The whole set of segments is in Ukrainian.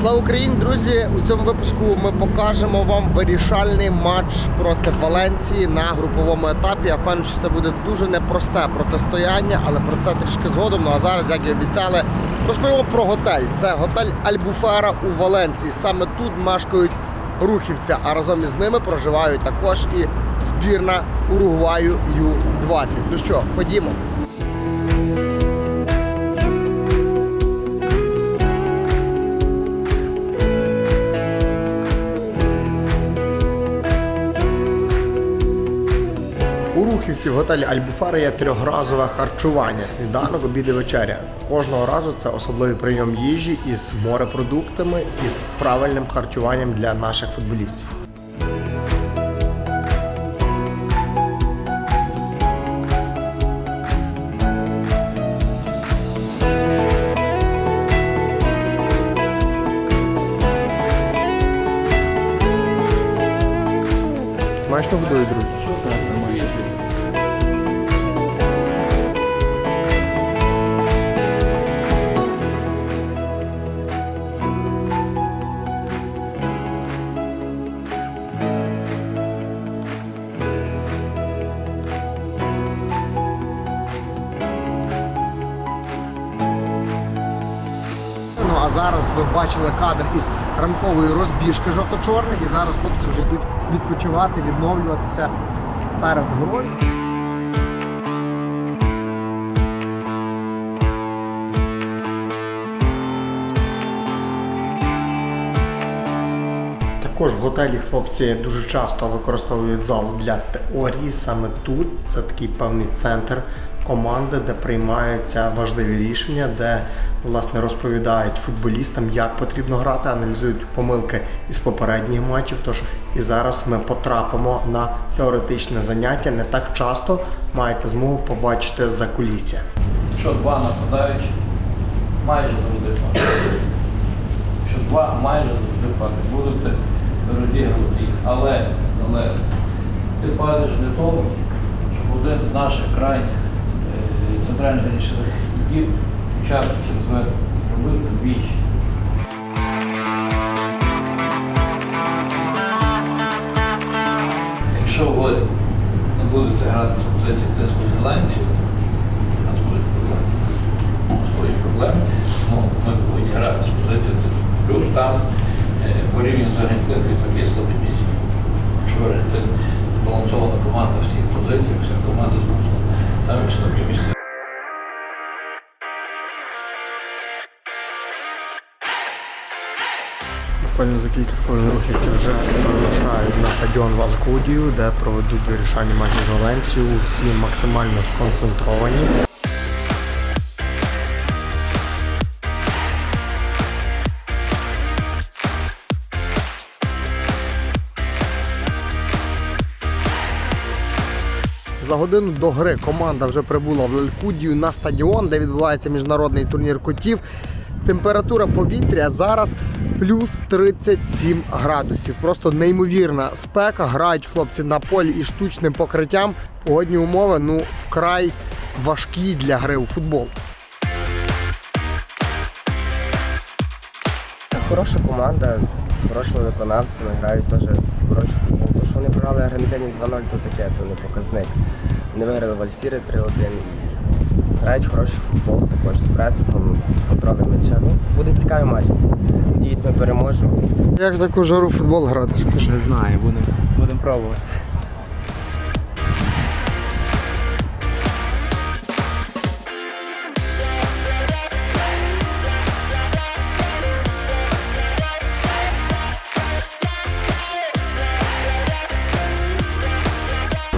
Слава Україні, друзі! У цьому випуску ми покажемо вам вирішальний матч проти Валенції на груповому етапі. Я впевнений, що це буде дуже непросте протистояння, але про це трішки згодом. Ну а зараз, як і обіцяли, розповімо про готель. Це готель Альбуфера у Валенції. Саме тут мешкають рухівця, а разом із ними проживають також і збірна Уругваю Ю-20. Ну що, ходімо. Рухівці в готелі Альбуфара є трьохразове харчування, сніданок, обід і вечеря. Кожного разу це особливий прийом їжі із морепродуктами і з правильним харчуванням для наших футболістів. Смачно годують, друзі. Зараз ви бачили кадр із ранкової розбіжки жовто-чорних, і зараз хлопці вже йдуть відпочивати, відновлюватися перед грою. Також в готелі хлопці дуже часто використовують зал для теорії. Саме тут це такий певний центр команди, де приймаються важливі рішення, де власне розповідають футболістам, як потрібно грати, аналізують помилки із попередніх матчів. Тож і зараз ми потрапимо на теоретичне заняття. Не так часто маєте змогу побачити за кулісся. що два нападаючі майже завжди падають. Що два майже завжди падають. Будете розігрувати їх. Але, але ти падаєш для того, щоб один з наших крайніх центральних рішень захисників часто через верх робив двічі. Якщо ви не будете грати з позиції тиску зеленців, у нас будуть проблеми. Будуть проблеми. Ну, ми повинні грати з позиції тиску. Плюс там е, порівняно з Аргентинкою там є слабі місця. Якщо Аргентин збалансована команда всіх позиціях, вся команда збалансована, там є слабі місця. Буквально за кілька хвилин рухівці вже вирушають на стадіон Валкудію, де проведуть вирішальні матчі з Валенцією. Всі максимально сконцентровані. За годину до гри команда вже прибула в Лалькудію на стадіон, де відбувається міжнародний турнір котів. Температура повітря зараз плюс 37 градусів. Просто неймовірна спека. Грають хлопці на полі із штучним покриттям. Погодні умови ну вкрай важкі для гри у футбол. Хороша команда, з хорошими виконавцями, грають теж хороший футбол. То, що вони програли Аргентині 2-0, то таке, то не показник. Вони виграли в Альсірі 3-1 і грають хороший футбол, також з пресингом, з контролем м'яча. Ну, буде цікавий матч. Надіюсь, ми переможемо. Як в таку жару футбол грати, скажи? Не знаю, будемо будем пробувати.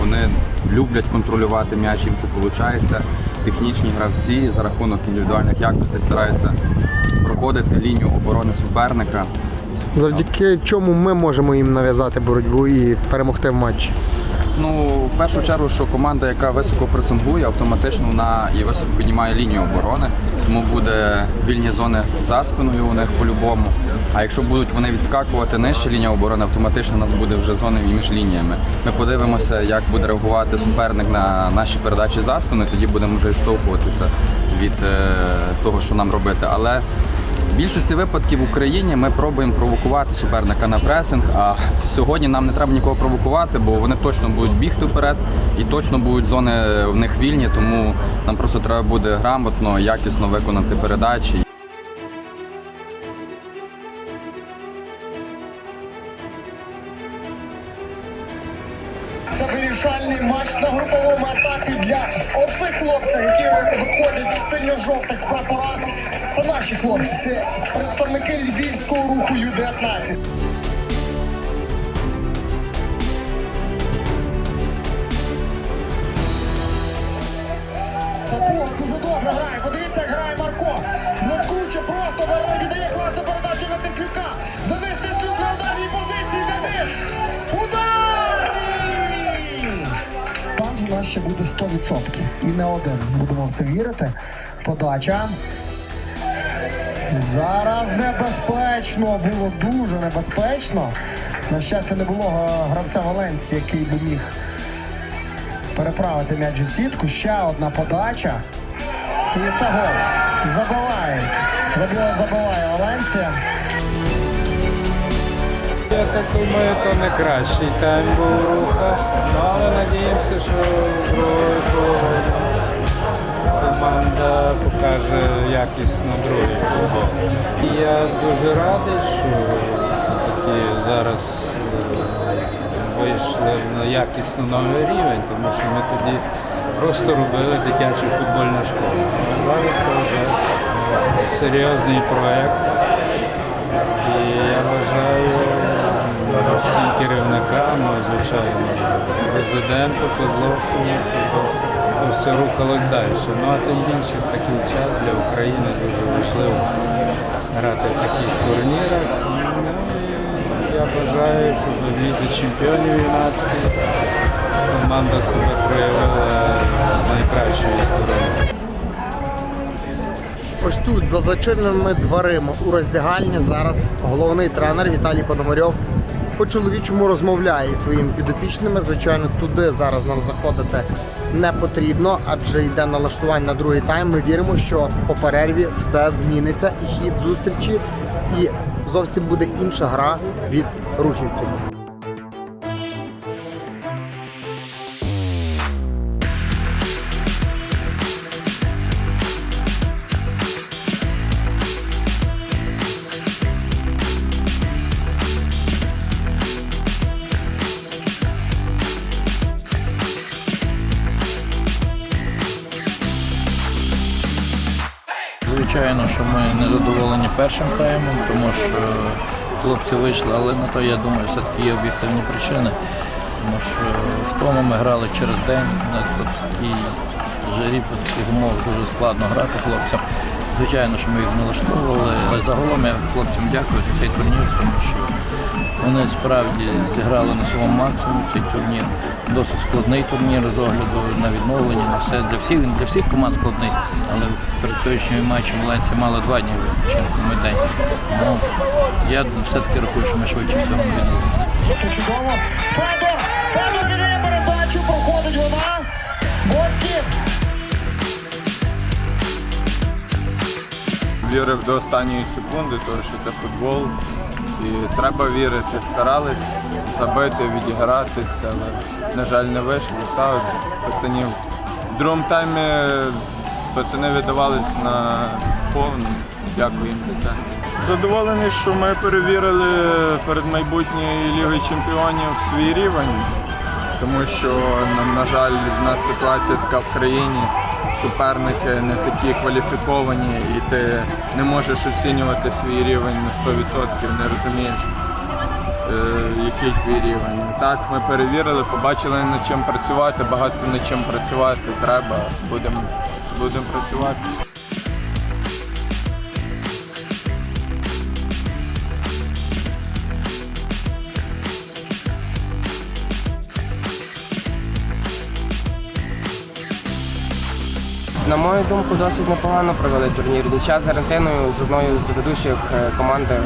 Вони люблять контролювати м'яч, їм це виходить. Технічні гравці за рахунок індивідуальних якостей стараються проходити лінію оборони суперника. Завдяки чому ми можемо їм нав'язати боротьбу і перемогти в матчі. Ну, в першу чергу, що команда, яка високо пресингує, автоматично вона і високо піднімає лінію оборони, тому буде вільні зони за спиною у них по-любому. А якщо будуть вони відскакувати нижче лінія оборони, автоматично у нас буде вже зони між лініями. Ми подивимося, як буде реагувати суперник на наші передачі за спину, тоді будемо вже відштовхуватися від е, того, що нам робити. Але Більшості випадків в Україні ми пробуємо провокувати суперника на пресинг. А сьогодні нам не треба нікого провокувати, бо вони точно будуть бігти вперед і точно будуть зони в них вільні. Тому нам просто треба буде грамотно, якісно виконати передачі. Вирішальний матч на груповому етапі для оцих хлопців, які виходять в синьо-жовтих прапорах. Це наші хлопці, це представники львівського руху Ю-19. Сапуга дуже добре грає. Подивіться, як грає Марко. Блискуче, просто віддає класну передачу на Теслюка. Денис Теслюк на ударній позиції. Денис! Ще буде 100%. І не один. Будемо в це вірити. Подача. Зараз небезпечно, було дуже небезпечно. На щастя, не було гравця Валенсії, який би міг переправити м'яч у сітку. Ще одна подача. І це гол. Забиває, забиває Валенсія. Я так думаю, то не кращий тайм був руха. Ну, але надіємося, що в другій команда покаже якісно другий футбол. І я дуже радий, що такі зараз е, вийшли на якісно новий рівень, тому що ми тоді просто робили дитячу футбольну школу. А зараз це вже серйозний проєкт. І я вважаю всім керівникам, ну, звичайно, президенту Козловському, то все рухалось далі. Ну а тим більше в такий час для України дуже важливо грати в таких турнірах. Ну, я бажаю, щоб в лізі чемпіонів юнацькій команда себе проявила найкращою стороною. Ось тут, за зачиненими дверима у роздягальні, зараз головний тренер Віталій Пономарьов по чоловічому розмовляє своїми підопічними. Звичайно, туди зараз нам заходити не потрібно, адже йде налаштування на другий тайм. Ми віримо, що по перерві все зміниться і хід зустрічі, і зовсім буде інша гра від рухівців. Звичайно, що ми не задоволені першим таймом, тому що хлопці вийшли, але на то, я думаю, все-таки є об'єктивні причини. Тому що в тому ми грали через день, на такій жарі, по таких умовах дуже складно грати хлопцям. Звичайно, що ми їх налаштовували, але загалом я хлопцям дякую за цей турнір, тому що вони справді зіграли на своєму максимумі цей турнір. Досить складний турнір з огляду на відновлення, на все. Для всіх, для всіх команд складний, але перед сьогоднішнім матчем Валенсія мала два дні відпочинку, ми день. Тому я все-таки рахую, що ми швидше всього відновилися. Чудово. Федор! Федор передачу, проходить вона. Боцький. Вірив до останньої секунди, тому що це футбол. І треба вірити. Старались забити, відігратися, але, на жаль, не вийшло. Ставив пацанів. В другому таймі пацани віддавались на повну. Дякую їм за це. Задоволений, що ми перевірили перед майбутньою Лігою Чемпіонів свій рівень, тому що, на жаль, в нас ситуація така в країні суперники не такі кваліфіковані, і ти не можеш оцінювати свій рівень на 100%, не розумієш, е, який твій рівень. Так, ми перевірили, побачили над чим працювати, багато над чим працювати треба, будемо будемо працювати. На мою думку, досить непогано провели турнір. Нічия з Аргентиною з одною з ведучих е, команд е,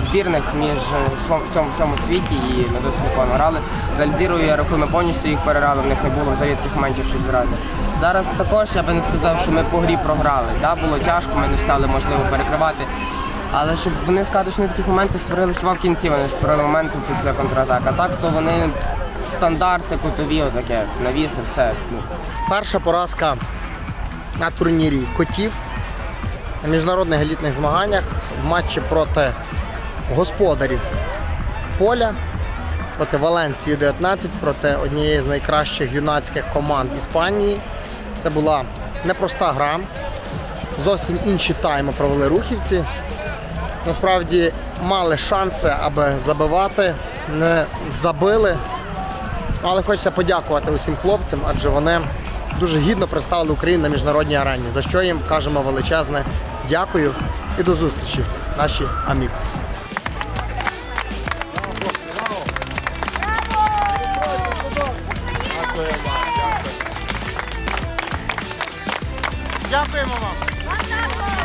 збірних між е, в цьому всьому світі і ми досить непогано грали. З Альдзірою, я рахую, ми повністю їх переграли, в них не було взагалі таких моментів, щоб грати. Зараз також я би не сказав, що ми по грі програли. Да, було тяжко, ми не стали можливо перекривати. Але щоб вони сказочні такі моменти створили хіба в кінці, вони створили моменти після контратаки. А так то вони стандарти, кутові, отаке, навіси, все. Ну, Перша поразка на турнірі котів на міжнародних елітних змаганнях в матчі проти господарів поля, проти Валенції 19 проти однієї з найкращих юнацьких команд Іспанії. Це була непроста гра. Зовсім інші тайми провели рухівці. Насправді мали шанси, аби забивати, не забили. Але хочеться подякувати усім хлопцям, адже вони дуже гідно представили Україну на міжнародній арені, за що їм кажемо величезне дякую і до зустрічі, наші амікоси. Дякуємо вам.